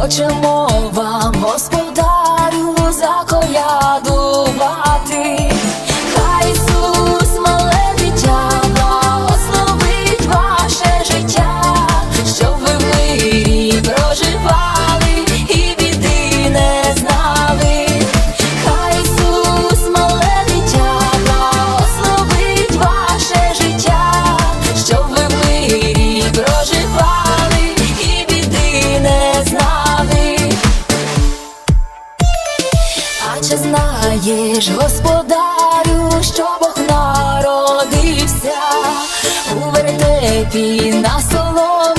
Хочемо вам, господарю, за коляду. наче знаєш, господарю, що Бог народився. У вертепі на соломі